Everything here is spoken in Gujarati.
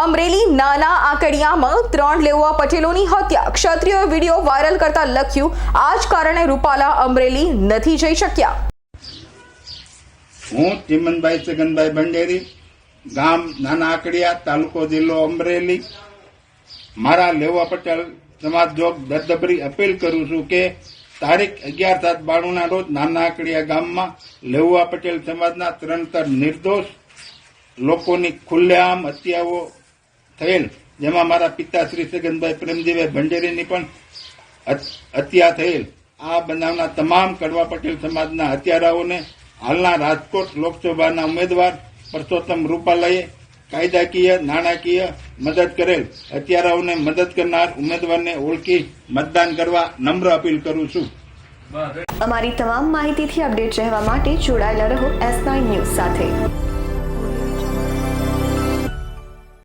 અમરેલી નાના આંકડિયામાં ત્રણ લેવા પટેલોની હત્યા. ક્ષત્રિયોએ વીડિયો વાયરલ કરતા લખ્યું આ જ કારણે રૂપાલા અમરેલી નથી જઈ શક્યા. હું ચિમનભાઈ છગનભાઈ ભંડેરી, ગામ નાના આંકડિયા, તાલુકો જિલ્લો અમરેલી. મારા લેવા પટેલ સમાજ જોગ દરદબરી અપીલ કરું છું કે તારીખ અગિયાર સાત બાણુંના રોજ નાના આકડિયા ગામમાં લેવા પટેલ સમાજના ત્રણતર નિર્દોષ, લોકોની ખુલ્લેઆમ હત્યાઓ થયેલ. જેમાં મારા પિતા શ્રી સગનભાઈ પ્રેમજીભાઈ ભંડેરીની પણ હત- હત્યા થયેલ. આ બનાવના તમામ કડવા પટેલ સમાજના હત્યારાઓને હાલના રાજકોટ લોકસભાના ઉમેદવાર પરસોત્તમ રૂપાલાએ કાયદાકીય, નાણાકીય મદદ કરેલ. હત્યારાઓને મદદ કરનાર ઉમેદવારને ઓળખી મતદાન કરવા નમ્ર અપીલ કરું છું. અમારી તમામ માહિતીથી અપડેટ રહેવા માટે જોડાયેલા રહો એસ નાઇન ન્યૂઝ સાથે.